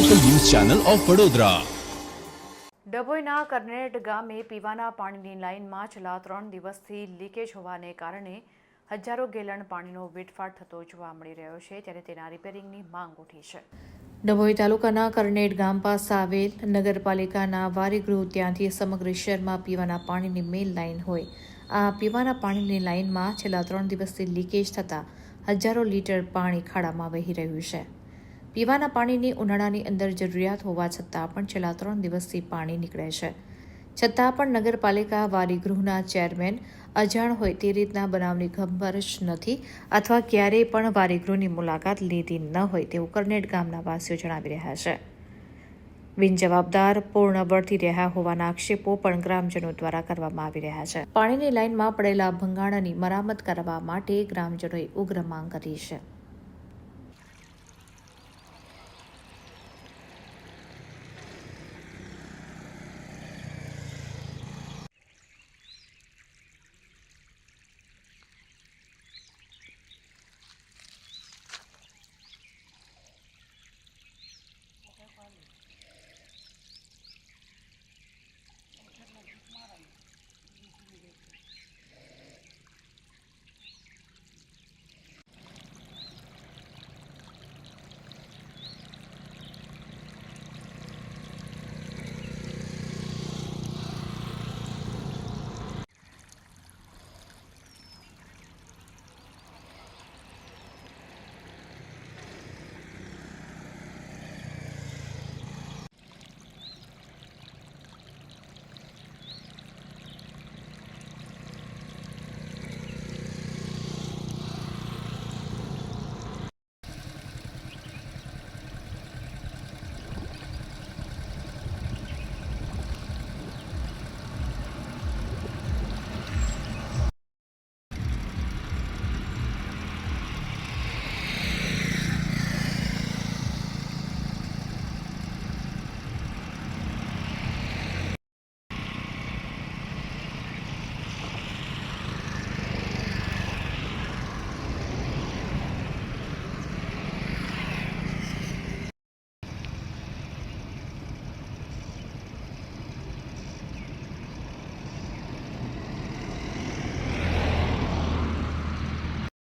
Channel of Vadodara ડભોઈના કરનેટ ગામે પીવાના પાણીની લાઇનમાં છેલ્લા ત્રણ દિવસથી લીકેજ હોવાને કારણે હજારો ગેલન પાણીનો વેડફાટ થતો જોવા મળી રહ્યો છે ત્યારે તેના રિપેરિંગની માંગ ઉઠી છે. ડભોઈ તાલુકાના કરનેટ ગામ પાસે આવેલ નગરપાલિકાના વારીગૃહ ત્યાંથી સમગ્ર શહેરમાં પીવાના પાણીની મેઇન લાઇન હોય. આ પીવાના પાણીની લાઇનમાં છેલ્લા ત્રણ દિવસથી લીકેજ થતાં હજારો લીટર પાણી ખાડામાં વહી રહ્યું છે. પીવાના પાણીની ઉનાળાની અંદર જરૂરિયાત હોવા છતાં પણ છેલ્લા ત્રણ દિવસથી પાણી નીકળે છે. છતાં પણ નગરપાલિકા વારીગૃહના ચેરમેન અજાણ હોય તે રીતના બનાવની ખબર જ નથી અથવા ક્યારેય પણ વારીગૃહની મુલાકાત લીધી ન હોય તેવું કરનેટ ગામના વાસીઓ જણાવી રહ્યા છે. બિનજવાબદાર પૂર્ણ વળતી રહ્યા હોવાના આક્ષેપો પણ ગ્રામજનો દ્વારા કરવામાં આવી રહ્યા છે. પાણીની લાઇનમાં પડેલા ભંગાણની મરામત કરવા માટે ગ્રામજનોએ ઉગ્ર માંગ કરી છે.